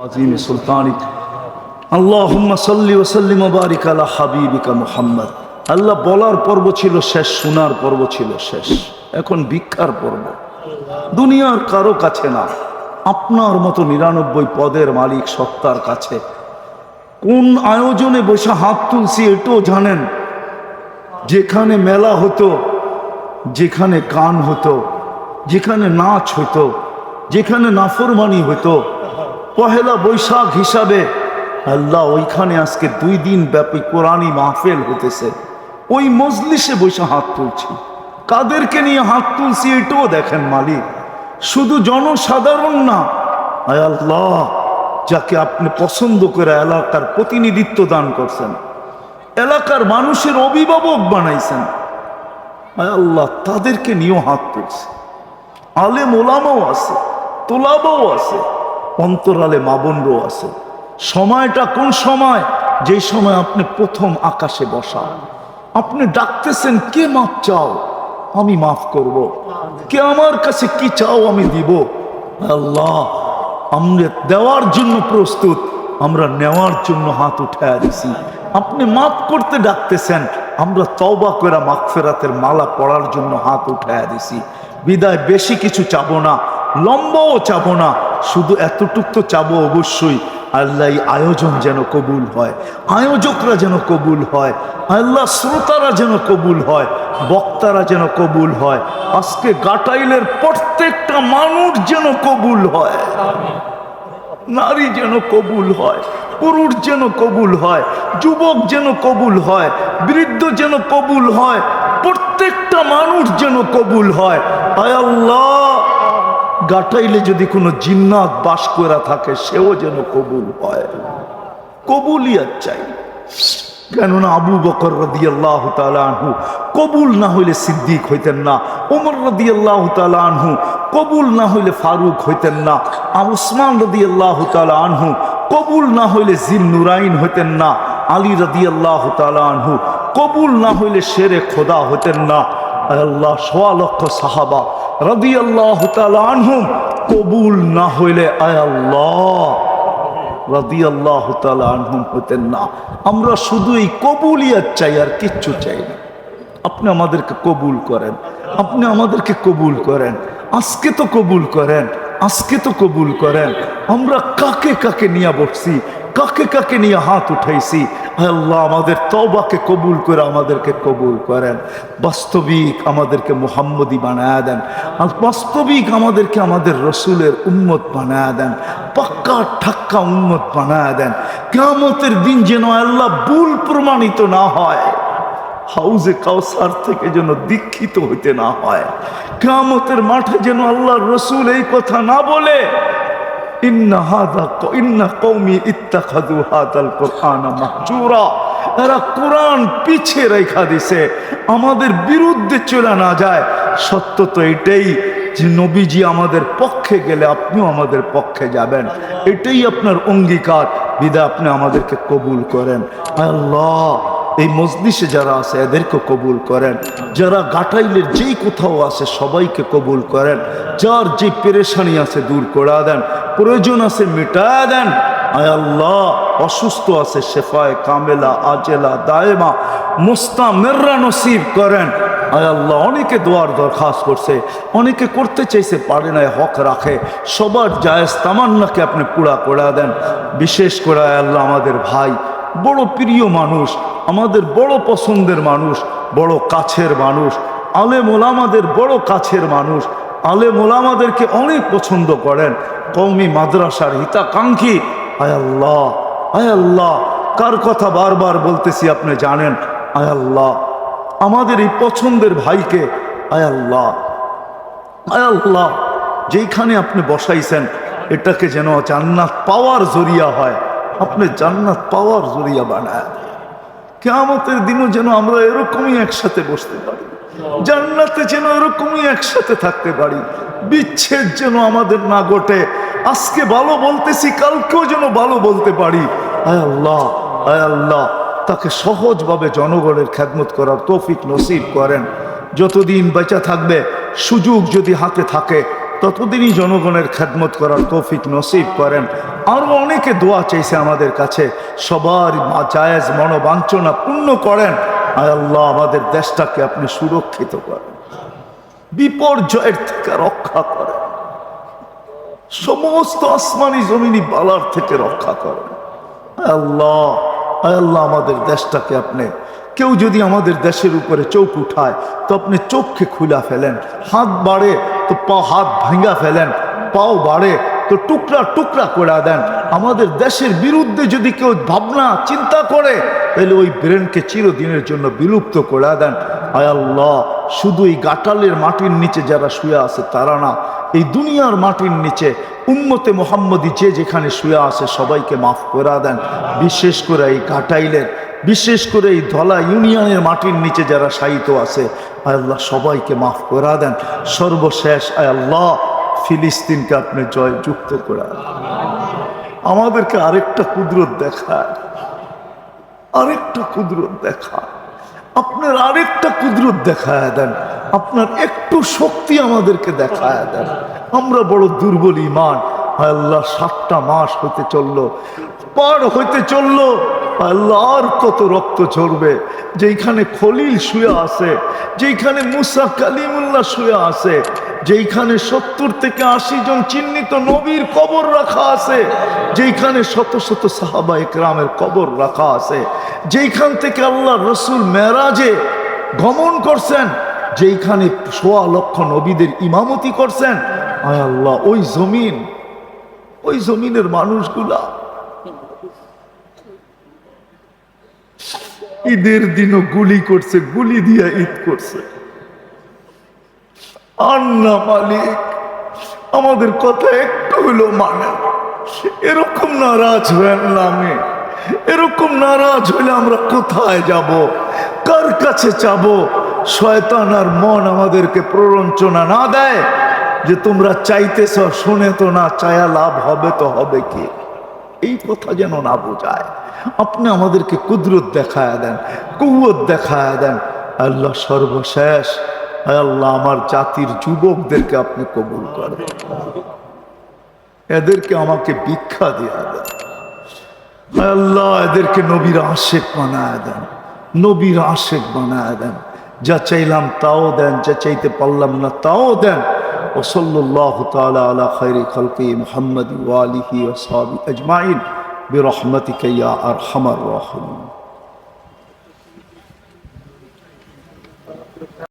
عظيم سلطانك اللهم صل وسلم وبارك على حبيبك محمد আল্লাহ বলার পর্ব ছিল শেষ শোনার পর্ব ছিল শেষ এখন ভিক্ষার পর্ব দুনিয়ার কারো কাছে না আপনার মতো নিরানব্বই পদের মালিক সত্তার কাছে কোন আয়োজনে বসে হাত তুলছি এটাও জানেন যেখানে মেলা হতো যেখানে গান হতো যেখানে নাচ হতো যেখানে নাফরমানি হতো পহেলা বৈশাখ হিসাবে আল্লাহ ওইখানে আজকে দুই দিন ব্যাপী কোরআনী মাহফেল হতেছে। ওই মজলিসে বসে হাত তুলছি। কাদেরকে নিয়ে হাত তুলছি এটাও দেখেন মালিক। শুধু জনসাধারণ না আল্লাহ, যাকে আপনি পছন্দ করে এলাকার প্রতিনিধিত্ব দান করছেন, এলাকার মানুষের অভিভাবক বানাইছেন। আল্লাহ, তাদেরকে নিয়েও হাত তুলছে। আলেম ওলামাও আছে, তোলাবাও আছে অন্তরালে মাবনরও আছে। সময়টা কোন সময়? যেই সময় আপনি প্রথম আকাশে বসা আপনি ডাকতেছেন, কে মাপ চাও? আমি মাফ করব। কে আমার কাছে কি চাও আমি দিব। আল্লাহ, আমরা দেওয়ার জন্য প্রস্তুত, আমরা নেওয়ার জন্য হাত উঠায় দিছি। আপনি মাফ করতে ডাকতেছেন, আমরা তওবা করে মাগফেরাতের মালা পড়ার জন্য হাত উঠায় দিছি। বিদায় বেশি কিছু চাবো না, লম্বাও চাবো না শুধু এতটুক তো চাবো অবশ্যই আল্লাহ আয়োজন যেন কবুল হয় আয়োজকরা যেন কবুল হয় আল্লাহ শ্রোতারা যেন কবুল হয় বক্তারা যেন কবুল হয় আজকে গাটাইলের প্রত্যেকটা মানুষ যেন কবুল হয় নারী যেন কবুল হয় পুরুষ যেন কবুল হয় যুবক যেন কবুল হয় বৃদ্ধ যেন কবুল হয় প্রত্যেকটা মানুষ যেন কবুল হয় আয় আল্লাহ গাটাইলে যদি কোনো জিন্নাত বাস করা থাকে, সেও যেন কবুল হয়। কবুলিয়াত চাই। কেননা আবু বকর রদি আল্লাহ আনহু কবুল না হইলে সিদ্দিক হইতেন না। ওমর রদি আল্লাহ আনহু কবুল না হইলে ফারুক হইতেন না। আর উসমান রদি আল্লাহ আনহু কবুল না হইলে জিন নুরাইন হইতেন না। আলী রদি আল্লাহ আনহু কবুল না হইলে শেরে খোদা হইতেন না। আল্লাহ, সোয়া লক্ষ সাহাবা রদি আল্লাহ আনহু কবুল না হইলে আয় আল্লাহ রাদি আল্লাহ আনহুম হতেন না। আমরা শুধু এই কবুলিয়াত চাই আর কিচ্ছু চাই না। আপনি আমাদেরকে কবুল করেন, আপনি আমাদেরকে কবুল করেন, আজকে তো কবুল করেন, আজকে তো কবুল করেন। আমরা কাকে কাকে নিয়ে বসছি কাকে কাকে নিয়ে হাত উঠাইছি? আল্লাহ আমাদের তবাকে কবুল করে আমাদেরকে কবুল করেন। বাস্তবিক আমাদেরকে মোহাম্মদী বানায় দেন। আর বাস্তবিক আমাদেরকে আমাদের রসুলের উন্মত বানায় দেন। পাক্কা, ঠাক্কা উন্মত বানায় দেন। কেমতের দিন যেন আল্লাহ ভুল প্রমাণিত না হয়। হাউজে কাউসার থেকে যেন দীক্ষিত হইতে না হয়। কেমতের মাঠে যেন আল্লাহ রসুল এই কথা না বলে ইন্না হাদা ইন্না কৌমি ইত্তাখাদু হাদাল কোরআনা মাহজুরা। এরা কোরআন পিছে রেখা দিছে, আমাদের বিরুদ্ধে চলে না যায়। সত্য তো এটাই যে নবীজি আমাদের পক্ষে গেলে আপনিও আমাদের পক্ষে যাবেন। এটাই আপনার অঙ্গীকার বিদায় আপনি আমাদেরকে কবুল করেন। আল্লাহ, এই মজলিসে যারা আছে, এদেরকে কবুল করেন। যারা গাটাইলের যেই কোথাও আছে, সবাইকে কবুল করেন। যার যে পেরেশানি আছে, দূর করে দেন। প্রয়োজন আছে, মিটা দেন। আয় আল্লাহ, অসুস্থ আছে, শেফায় কামেলা, আজেলা, দায়েমা মোস্তা মেররা নসিব করেন। আয় আল্লাহ, অনেকে দোয়ার দরখাস্ত করছে, অনেকে করতে চাইছে, পারে না হক রাখে। সবার জায়েজ তামান্নাকে আপনি পুরা করে দেন। বিশেষ করে, আয় আল্লাহ, আমাদের ভাই, বড় প্রিয় মানুষ, আমাদের বড় পছন্দের মানুষ, বড় কাছের মানুষ, আলেম ওলামাদের বড় কাছের মানুষ, আলেম ওলামাদেরকে অনেক পছন্দ করেন। কৌমি মাদ্রাসার হিতাকাঙ্ক্ষী। আয় আল্লাহ আয় আল্লাহ, কার কথা বারবার বলতেছি আপনি জানেন? আয় আল্লাহ, আমাদের এই পছন্দের ভাইকে, আয় আল্লাহ আয় আল্লাহ, যেইখানে আপনি বসাইছেন, এটাকে যেন জান্নাত পাওয়ার জরিয়া হয়। আপনি জান্নাত পাওয়ার জরিয়া বানায়। কেয়ামতের দিনও যেন আমরা এরকমই একসাথে বসতে পারি। জান্নাতে যেন এরকমই একসাথে থাকতে পারি। বিচ্ছেদ যেন আমাদের না ঘটে। আজকে ভালো বলতেছি, কালকেও যেন ভালো বলতে পারি। আয় আল্লাহ আয় আল্লাহ, তাকে সহজভাবে জনগণের খেদমত করার তৌফিক নসিব করেন। যতদিন বেঁচে থাকবে, সুযোগ যদি হাতে থাকে, ততদিনই জনগণের খেদমত করার তৌফিক নসিব করেন। আরও অনেকে দোয়া চাইছে আমাদের কাছে, সবার জায়েজ মনোবাঞ্ছনা পূর্ণ করেন। আয় আল্লাহ, আমাদের দেশটাকে আপনি সুরক্ষিত করেন। বিপর্যয়ের থেকে রক্ষা করেন। সমস্ত আসমানি জমিনি বালার থেকে রক্ষা করেন। আল্লাহ আল্লাহ, আমাদের দেশটাকে আপনি, কেউ যদি আমাদের দেশের উপরে চোখ উঠায়, তো আপনি চোখকে খুলা ফেলেন, হাত বাড়ে, তো পা হাত ভাঙ্গা ফেলেন, পাও বাড়ে, তো টুকরা টুকরা করে দেন। আমাদের দেশের বিরুদ্ধে যদি কেউ ভাবনা, চিন্তা করে তাহলে ওই ব্রেনকে চিরদিনের জন্য বিলুপ্ত করে দেন। আয় আল্লাহ, শুধু এই গাটালের মাটির নিচে যারা শুয়ে আছে তারা না, এই দুনিয়ার মাটির নিচে উম্মতে মোহাম্মদী যে যেখানে শুয়ে আছে সবাইকে মাফ করে দেন। বিশেষ করে এই ঘাটাইলের বিশেষ করে এই ধলা ইউনিয়নের মাটির নিচে যারা শায়িত আছে আয় আল্লাহ, সবাইকে মাফ করে দেন। সর্বশেষ আয় আল্লাহ, ফিলিস্তিনকে আপনি জয় যুক্ত করে। আমাদেরকে আরেকটা কুদরত দেখায়। আরেকটা কুদরত দেখা। আপনার আরেকটা কুদরত দেখায় দেন। আপনার একটু শক্তি আমাদেরকে দেখায় দেন। আমরা বড় দুর্বল ইমান আল্লাহ, সাতটা মাস হতে চলল। পার হইতে চলল। আল্লাহ, আর কত রক্ত ঝরবে। যেইখানে খলিল শুয়ে আছে, যেইখানে মুসা কালিমুল্লাহ শুয়ে আছে যেইখানে সত্তর থেকে আশি জন চিহ্নিত নবীর কবর রাখা আছে, যেইখানে শত শত সাহাবা একরামের কবর রাখা আছে, যেইখান থেকে আল্লাহ রসুল মেরাজে গমন করছেন, যেইখানে সোয়া লক্ষ নবীদের ইমামতি করছেন, আয় আল্লাহ, ওই জমিন, ওই জমিনের মানুষগুলা ঈদের দিনও গুলি করছে, গুলি দিয়ে ঈদ করছে। আন্না মালিক, আমাদের কথা একটু হলো মানে এরকম নারাজ হয়েন না আমি। এরকম নারাজ হইলে আমরা কোথায় যাব? কার কাছে চাবো শয়তান আর মন আমাদেরকে প্ররঞ্চনা না দেয় যে তোমরা চাইতেছ, শুনে তো না, চায়া লাভ হবে তো হবে কি? এই কথা যেন না বোঝায়। আপনি আমাদেরকে কুদরত দেখায় দেন কুয়ত দেখায় দেন। আল্লাহ সর্বশেষ আল্লাহ আমার জাতির যুবকদেরকে আপনি কবুল করেন এদেরকে আমাকে ভিক্ষা দিয়া দেন আয় আল্লাহ এদেরকে নবীর আশেক বানায় দেন নবীর আশেক বানায় দেন যা চাইলাম তাও দেন যা চাইতে পারলাম না তাও দেন وصلى الله تعالى على خير خلقه محمد وآله وصحبه أجمعين برحمتك يا أرحم الراحمين